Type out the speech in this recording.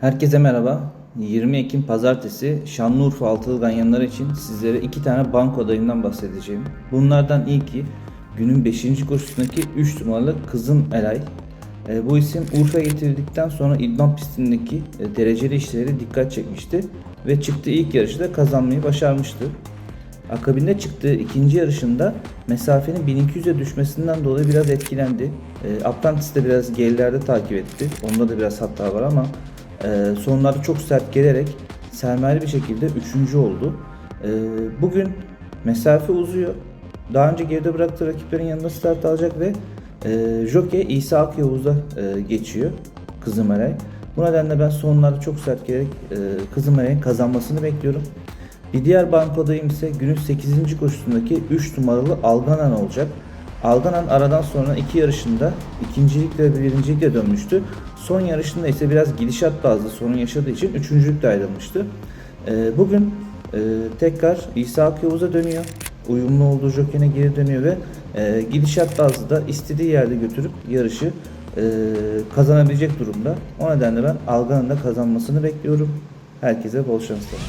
Herkese merhaba. 20 Ekim Pazartesi Şanlıurfa Altılı Ganyanları için sizlere iki tane banko adayından bahsedeceğim. Bunlardan ilki günün 5. koşusundaki 3 numaralı Kızım Elay. E, bu isim Urfa getirildikten sonra idman pistindeki e, dereceli işleri dikkat çekmişti ve çıktığı ilk yarışı da kazanmayı başarmıştı. Akabinde çıktığı ikinci yarışında mesafenin 1200'e düşmesinden dolayı biraz etkilendi. E, Atlantis de biraz gerilerde takip etti. Onda da biraz hata var ama e, sonlarda çok sert gelerek sermayeli bir şekilde üçüncü oldu. E, bugün mesafe uzuyor. Daha önce geride bıraktığı rakiplerin yanında start alacak ve e, Jockey İsa Akyavuz'a e, geçiyor Kızımeray. Bu nedenle ben sonlarda çok sert gelerek e, Kızımeray'ın kazanmasını bekliyorum. Bir diğer bankodayım ise günün 8. koşusundaki 3 numaralı Alganan olacak. Alganan aradan sonra iki yarışında ikincilikle ve birincilikle dönmüştü. Son yarışında ise biraz gidişat bazlı sorun yaşadığı için üçüncülükle ayrılmıştı. Ee, bugün e, tekrar İsa Akyavuz'a dönüyor. Uyumlu olduğu jokene geri dönüyor ve e, gidişat bazlı da istediği yerde götürüp yarışı e, kazanabilecek durumda. O nedenle ben Algan'ın da kazanmasını bekliyorum. Herkese bol şanslar.